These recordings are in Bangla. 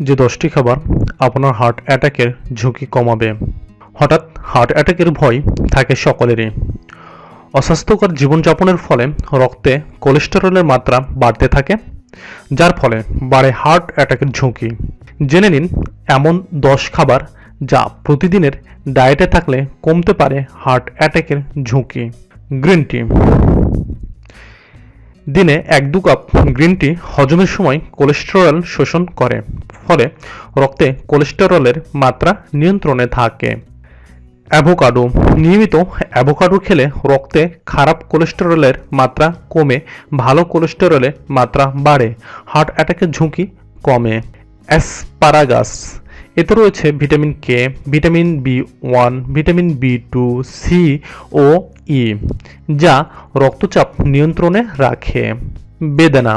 যে দশটি খাবার আপনার হার্ট অ্যাটাকের ঝুঁকি কমাবে। হঠাৎ হার্ট অ্যাটাকের ভয় থাকে সকলেরই। অস্বাস্থ্যকর জীবনযাপনের ফলে রক্তে কোলেস্টেরলের মাত্রা বাড়তে থাকে, যার ফলে বাড়ে হার্ট অ্যাটাকের ঝুঁকি। জেনে নিন এমন দশ খাবার যা প্রতিদিনের ডায়েটে থাকলে কমতে পারে হার্ট অ্যাটাকের ঝুঁকি। গ্রিন টি দিনে এক দু কাপ গ্রিন টি হজমের সময় কোলেস্টেরল শোষণ করে। ফলে রক্তে কোলেস্টেরলের মাত্রা নিয়ন্ত্রণে থাকে। অ্যাভোকাডো। নিয়মিত অ্যাভোকাডো খেলে রক্তে খারাপ কোলেস্টেরলের মাত্রা কমে, ভালো কোলেস্টেরলের মাত্রা বাড়ে, হার্ট অ্যাটাকের ঝুঁকি কমে। অ্যাসপারাগাস। এতে রয়েছে vitamin K, vitamin B one, vitamin B two, C ও ই, যা রক্তচাপ নিয়ন্ত্রণে রাখে। বেদনা।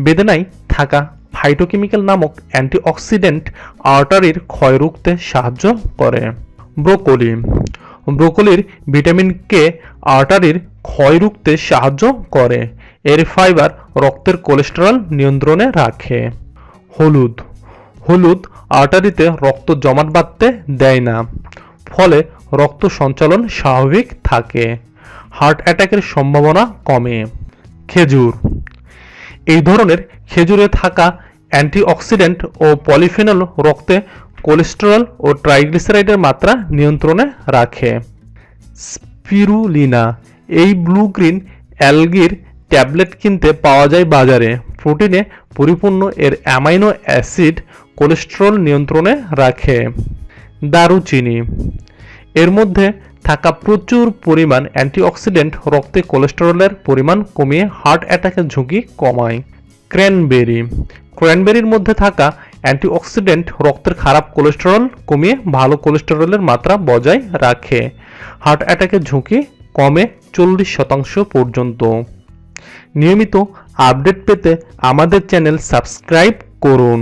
বেদনায় থাকা ফাইটোকেমিক্যাল নামক অ্যান্টিঅক্সিডেন্ট আর্টারির ক্ষয় রুখতে সাহায্য করে। ব্রোকলি। ব্রোকলির ভিটামিন কে আর্টারির ক্ষয় রুখতে সাহায্য করে। এর ফাইবার রক্তের কোলেস্টেরল নিয়ন্ত্রণে রাখে। হলুদ। হলুদ আর্টারিতে রক্ত জমাট বাঁধতে দেয় না। ফলে রক্ত সঞ্চালন স্বাভাবিক থাকে। হার্ট অ্যাটাকের সম্ভাবনা কমে। খেজুর। এই ধরনের খেজুরে থাকা অ্যান্টিঅক্সিডেন্ট ও পলিফেনল রক্তে কোলেস্টেরল ও ট্রাইগ্লিসারাইডের মাত্রা নিয়ন্ত্রণে রাখে। স্পিরুলিনা, এই ব্লু গ্রিন অ্যালগির ট্যাবলেট কিনতে পাওয়া যায় বাজারে। প্রোটিনে পরিপূর্ণ এর অ্যামাইনো অ্যাসিড কোলেস্টেরল নিয়ন্ত্রণে রাখে। দারুচিনি, এর মধ্যে থাকা প্রচুর পরিমাণ অ্যান্টিঅক্সিডেন্ট রক্তে কোলেস্টেরলের পরিমাণ কমিয়ে হার্ট অ্যাটাকের ঝুঁকি কমায়। ক্র্যানবেরি। ক্র্যানবেরির মধ্যে থাকা অ্যান্টিঅক্সিডেন্ট রক্তের খারাপ কোলেস্টেরল কমিয়ে ভালো কোলেস্টেরলের মাত্রা বজায় রাখে। হার্ট অ্যাটাকের ঝুঁকি কমে চল্লিশ শতাংশ পর্যন্ত। নিয়মিত আপডেট পেতে আমাদের চ্যানেল সাবস্ক্রাইব করুন।